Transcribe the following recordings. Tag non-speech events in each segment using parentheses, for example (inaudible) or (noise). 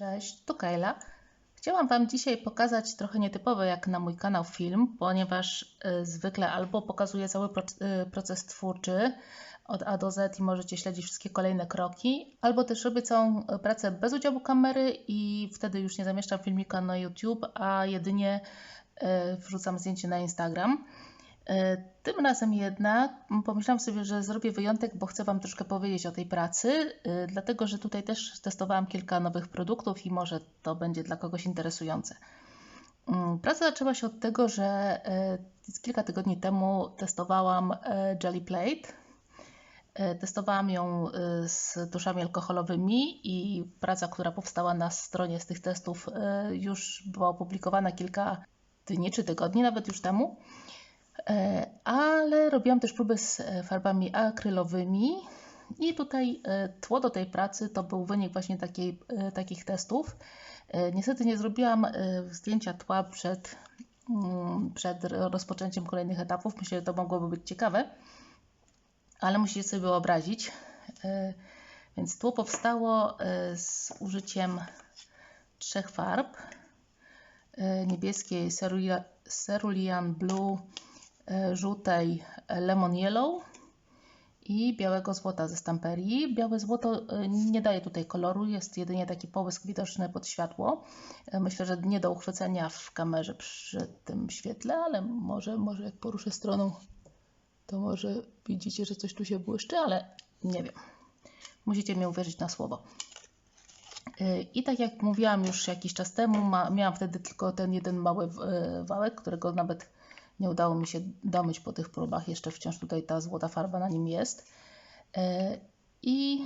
Cześć, tu Kajla. Chciałam Wam dzisiaj pokazać trochę nietypowy jak na mój kanał film, ponieważ y, zwykle albo pokazuję cały y, proces twórczy od A do Z i możecie śledzić wszystkie kolejne kroki, albo też robię całą y, pracę bez udziału kamery i wtedy już nie zamieszczam filmika na YouTube, a jedynie wrzucam zdjęcie na Instagram. Y, Tym razem jednak pomyślałam sobie, że zrobię wyjątek, bo chcę Wam troszkę powiedzieć o tej pracy, y, dlatego że tutaj też testowałam kilka nowych produktów i może to będzie dla kogoś interesujące. Mm, Praca zaczęła się od tego, że y, kilka tygodni temu testowałam Jelly Plate. Testowałam ją z tuszami alkoholowymi i praca, która powstała na stronie z tych testów, już była opublikowana kilka dni czy tygodni nawet już temu. E, ale robiłam też próby z e, farbami akrylowymi i tutaj e, tło do tej pracy to był wynik właśnie takiej, takich testów. Niestety nie zrobiłam zdjęcia tła przed, mm, przed rozpoczęciem kolejnych etapów. Myślę, że to mogłoby być ciekawe, ale musicie sobie wyobrazić. Więc tło powstało z użyciem trzech farb. Niebieskiej Cerulean Blue, żółtej Lemon Yellow i białego złota ze stamperii. Białe złoto e, nie daje tutaj koloru, jest jedynie taki połysk widoczny pod światło. E, Myślę, że nie do uchwycenia w kamerze przy tym świetle, ale może, może jak poruszę stroną, to może widzicie, że coś tu się błyszczy, ale nie wiem. Musicie mi uwierzyć na słowo. I tak jak mówiłam już jakiś czas temu, ma, miałam wtedy tylko ten jeden mały wałek, którego nawet nie udało mi się domyć po tych próbach. Jeszcze wciąż tutaj ta złota farba na nim jest. Y, I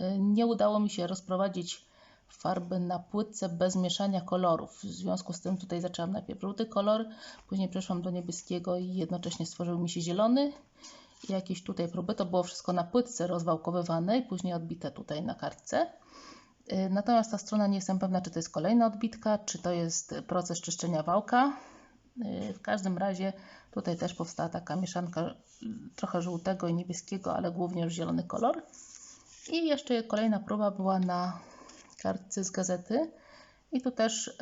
y, nie udało mi się rozprowadzić farby na płytce bez mieszania kolorów. W związku z tym tutaj zaczęłam najpierw żółty kolor, później przeszłam do niebieskiego i jednocześnie stworzył mi się zielony. Jakieś tutaj próby, to było wszystko na płytce rozwałkowywane i później odbite tutaj na kartce. Y, Natomiast ta strona nie jestem pewna, czy to jest kolejna odbitka, czy to jest proces czyszczenia wałka. Y, W każdym razie tutaj też powstała taka mieszanka y, trochę żółtego i niebieskiego, ale głównie już zielony kolor. I jeszcze kolejna próba była na kartce z gazety. I tu też y,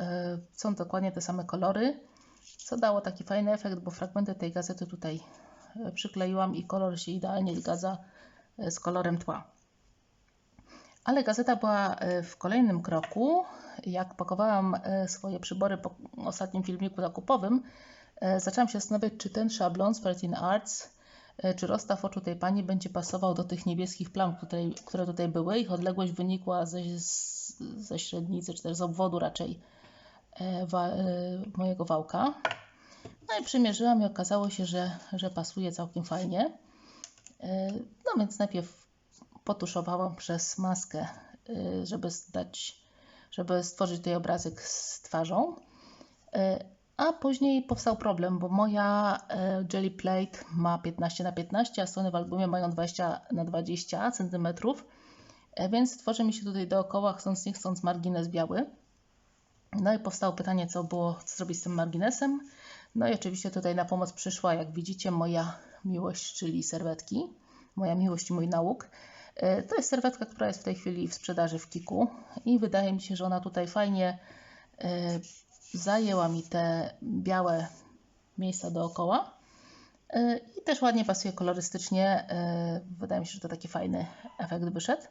są dokładnie te same kolory, co dało taki fajny efekt, bo fragmenty tej gazety tutaj przykleiłam i kolor się idealnie zgadza z kolorem tła. Ale gazeta była e, w kolejnym kroku. Jak pakowałam e, swoje przybory po ostatnim filmiku zakupowym, e, zaczęłam się zastanawiać, czy ten szablon z 13 Arts, czy rozstaw oczu tej pani będzie pasował do tych niebieskich plam, które, które tutaj były. Ich odległość wynikła ze, ze średnicy, czy też z obwodu raczej wa, mojego wałka. No i przymierzyłam i okazało się, że, że pasuje całkiem fajnie. No więc najpierw potuszowałam przez maskę, y, żeby zdać, żeby stworzyć tutaj obrazek z twarzą. Y, A później powstał problem, bo moja y, Jelly Plate ma 15 na 15, a strony w albumie mają 20 na 20 cm, więc tworzy mi się tutaj dookoła, chcąc nie chcąc, margines biały. No i powstało pytanie, co było, co zrobić z tym marginesem. No i oczywiście tutaj na pomoc przyszła, jak widzicie, moja miłość, czyli serwetki. Moja miłość i mój nauk. E, To jest serwetka, która jest w tej chwili w sprzedaży w Kiku i wydaje mi się, że ona tutaj fajnie e, zajęła mi te białe miejsca dookoła E, i też ładnie pasuje kolorystycznie. Wydaje mi się, że to taki fajny efekt wyszedł.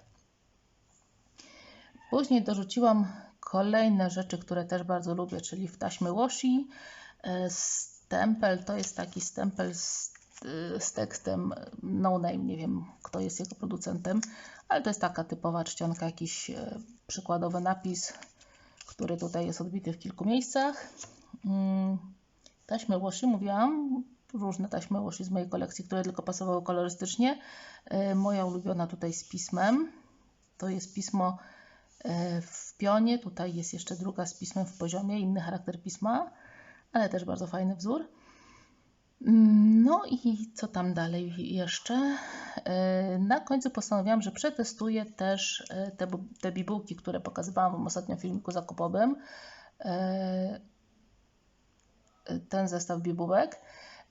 Później dorzuciłam kolejne rzeczy, które też bardzo lubię, czyli w taśmy washi. Stempel to jest taki stempel z, z tekstem no name, nie wiem kto jest jego producentem, ale to jest taka typowa czcionka, jakiś e, przykładowy napis, który tutaj jest odbity w kilku miejscach. Mm, Taśmy washi, mówiłam, różne taśmy washi z mojej kolekcji, które tylko pasowały kolorystycznie. E, Moja ulubiona tutaj z pismem, to jest pismo w pionie, tutaj jest jeszcze druga z pismem w poziomie, inny charakter pisma, ale też bardzo fajny wzór. No i co tam dalej jeszcze? E, Na końcu postanowiłam, że przetestuję też e, te, te bibułki, które pokazywałam w ostatnim filmiku zakupowym. E, Ten zestaw bibułek.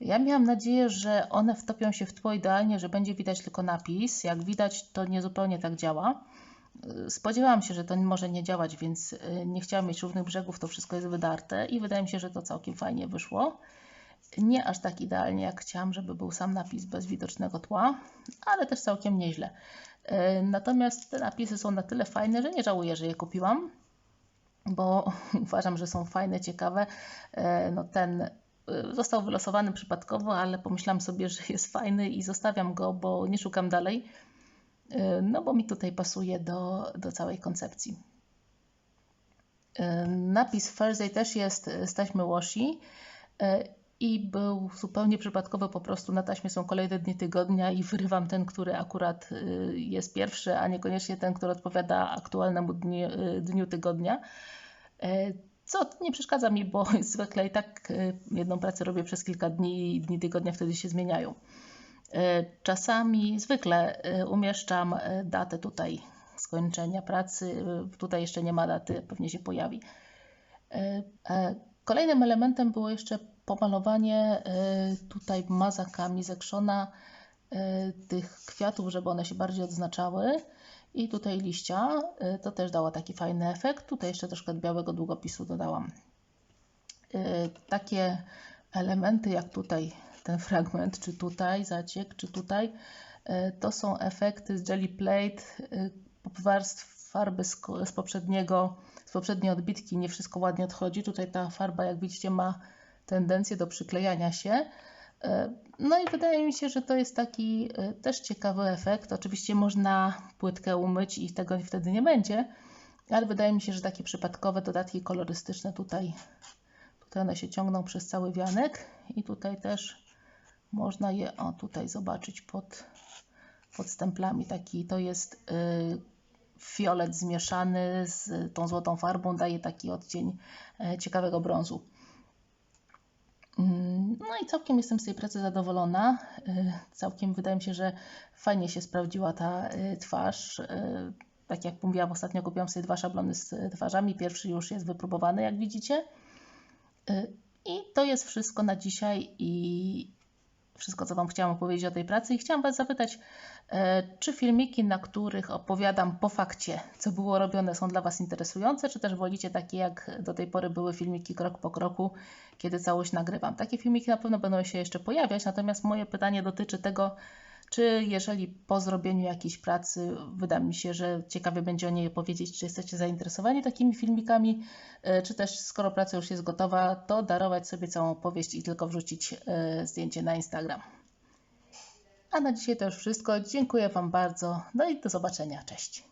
Ja miałam nadzieję, że one wtopią się w tło idealnie, że będzie widać tylko napis. Jak widać, to nie zupełnie tak działa. y, spodziewałam się, że to może nie działać, więc y, nie chciałam mieć równych brzegów, to wszystko jest wydarte i wydaje mi się, że to całkiem fajnie wyszło. Nie aż tak idealnie, jak chciałam, żeby był sam napis bez widocznego tła, ale też całkiem nieźle. Y, natomiast te napisy są na tyle fajne, że nie żałuję, że je kupiłam, bo (laughs) uważam, że są fajne, ciekawe. No ten został wylosowany przypadkowo, ale pomyślałam sobie, że jest fajny i zostawiam go, bo nie szukam dalej no bo mi tutaj pasuje do, do całej koncepcji. Napis Thursday też jest z taśmy washi i był zupełnie przypadkowy, po prostu na taśmie są kolejne dni tygodnia i wyrywam ten, który akurat jest pierwszy, a niekoniecznie ten, który odpowiada aktualnemu dniu, dniu tygodnia. Co nie przeszkadza mi, bo (laughs) zwykle i tak jedną pracę robię przez kilka dni i dni tygodnia wtedy się zmieniają. E, czasami zwykle e, umieszczam e, datę tutaj skończenia pracy. Tutaj jeszcze nie ma daty, pewnie się pojawi. Kolejnym elementem było jeszcze pomalowanie tutaj mazakami z tych kwiatów, żeby one się bardziej odznaczały. I tutaj liścia, to też dało taki fajny efekt. Tutaj jeszcze troszkę białego długopisu dodałam. Takie elementy jak tutaj ten fragment, czy tutaj zaciek, czy tutaj, to są efekty z Jelly Plate, warstw farby z, z, poprzedniego, z poprzedniej odbitki, nie wszystko ładnie odchodzi. Tutaj ta farba, jak widzicie, ma tendencję do przyklejania się. E, no i wydaje mi się, że to jest taki też ciekawy efekt. Oczywiście można płytkę umyć i tego wtedy nie będzie, ale wydaje mi się, że takie przypadkowe dodatki kolorystyczne tutaj, tutaj one się ciągną przez cały wianek i tutaj też można je o tutaj zobaczyć pod, pod stemplami. Taki to jest y, fiolet zmieszany z tą złotą farbą, daje taki odcień ciekawego brązu. Mm, no i całkiem jestem z tej pracy zadowolona. Y, całkiem wydaje mi się, że fajnie się sprawdziła ta y, twarz. Y, tak jak mówiłam, ostatnio kupiłam sobie dwa szablony z twarzami. Pierwszy już jest wypróbowany, jak widzicie. I to jest wszystko na dzisiaj i wszystko, co Wam chciałam opowiedzieć o tej pracy i chciałam Was zapytać, e, czy filmiki, na których opowiadam po fakcie, co było robione, są dla Was interesujące, czy też wolicie takie, jak do tej pory były filmiki krok po kroku, kiedy całość nagrywam. Takie filmiki na pewno będą się jeszcze pojawiać, natomiast moje pytanie dotyczy tego, czy jeżeli po zrobieniu jakiejś pracy wyda mi się, że ciekawie będzie o niej opowiedzieć, czy jesteście zainteresowani takimi filmikami, e, czy też skoro praca już jest gotowa, to darować sobie całą opowieść i tylko wrzucić e, zdjęcie na Instagram. A na dzisiaj to już wszystko. Dziękuję Wam bardzo. No i do zobaczenia. Cześć.